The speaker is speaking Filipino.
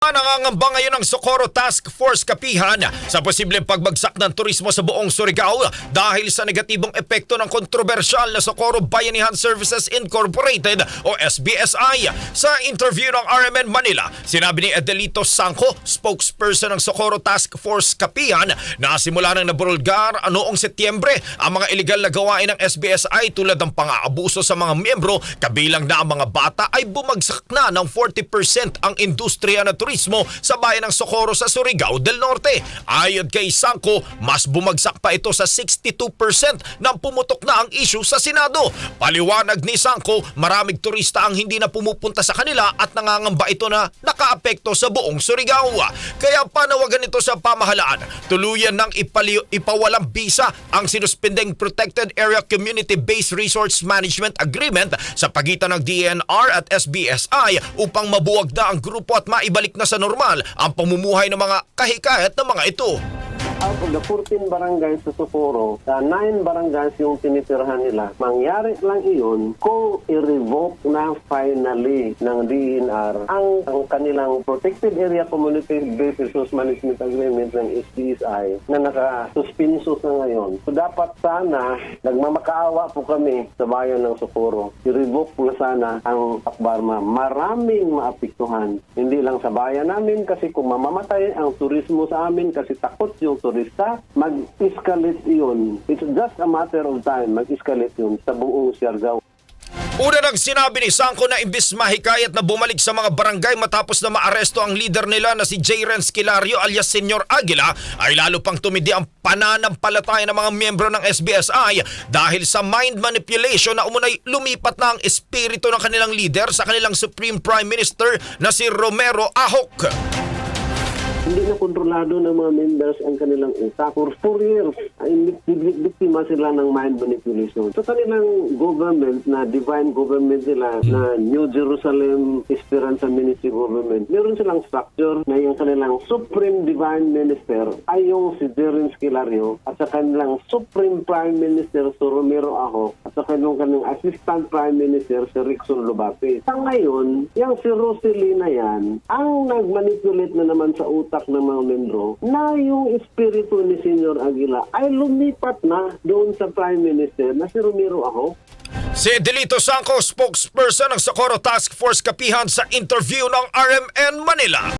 Nangangamba ngayon ang Socorro Task Force Kapihan sa posibleng pagbagsak ng turismo sa buong Surigao dahil sa negatibong epekto ng kontrobersyal na Socorro Bayanihan Services Incorporated o SBSI. Sa interview ng RMN Manila, sinabi ni Edelito Sangco, spokesperson ng Socorro Task Force Kapihan, na simula nang nabulgar noong Setyembre ang mga illegal na gawain ng SBSI tulad ng pang-aabuso sa mga miyembro kabilang na ang mga bata ay bumagsak na ng 40% ang industriya na turismo sa bayan ng Socorro sa Surigao del Norte. Ayon kay Sangco, mas bumagsak pa ito sa 62% nang pumutok na ang issue sa Senado. Paliwanag ni Sangco, maraming turista ang hindi na pumupunta sa kanila at nangangamba ito na nakaapekto sa buong Surigao. Kaya panawagan ito sa pamahalaan, tuluyan ng ipali- ipawalang bisa ang sinuspending Protected Area Community-Based Resource Management Agreement sa pagitan ng DNR at SBSI upang mabuwag na ang grupo at maibalik na sa normal ang pamumuhay ng mga kahikayat ng mga ito. Out of the 14 barangays sa Socorro, sa 9 barangays yung tinitirhan nila, mangyari lang iyon kung i-revoke na finally ng DNR ang, ang kanilang Protected Area Community Based Resource Management Agreement ng SDSI na naka-suspenso sa ngayon. So dapat sana, nagmamakaawa po kami sa bayan ng Socorro. I-revoke na sana ang Akbarma. Maraming maapektuhan. Hindi lang sa bayan namin kasi kung mamamatay ang turismo sa amin kasi takot yung turista, mag-escalate yun. It's just a matter of time, mag-escalate yun sa buong Siargao. Una nang sinabi ni Sangko na imbis mahikayat na bumalik sa mga barangay matapos na maaresto ang leader nila na si J. Renz Kilario alias Senyor Aguila ay lalo pang tumidi ang pananampalataya ng mga miyembro ng SBSI dahil sa mind manipulation na umunay lumipat na ang espiritu ng kanilang leader sa kanilang Supreme Prime Minister na si Romero Ahok. Hindi na kontrolado ng mga members ang kanilang utak. For four years, ay bik- biktima sila ng mind manipulation. Sa kanilang government na divine government nila na New Jerusalem Esperanza Ministry Government, meron silang structure na yung kanilang Supreme Divine Minister ay yung si Jerens Kilario at sa kanilang Supreme Prime Minister si Romero Aho at sa kanilang, kanilang Assistant Prime Minister si Rickson Lubate. Sa ngayon, yung si Roselina yan, ang nagmanipulate na naman sa utak ng mga membro na yung espiritu ni Senyor Aguila ay lumipat na doon sa Prime Minister na si Romero Aho. Si Delito Sangko, spokesperson ng Socorro Task Force Kapihan sa interview ng RMN Manila.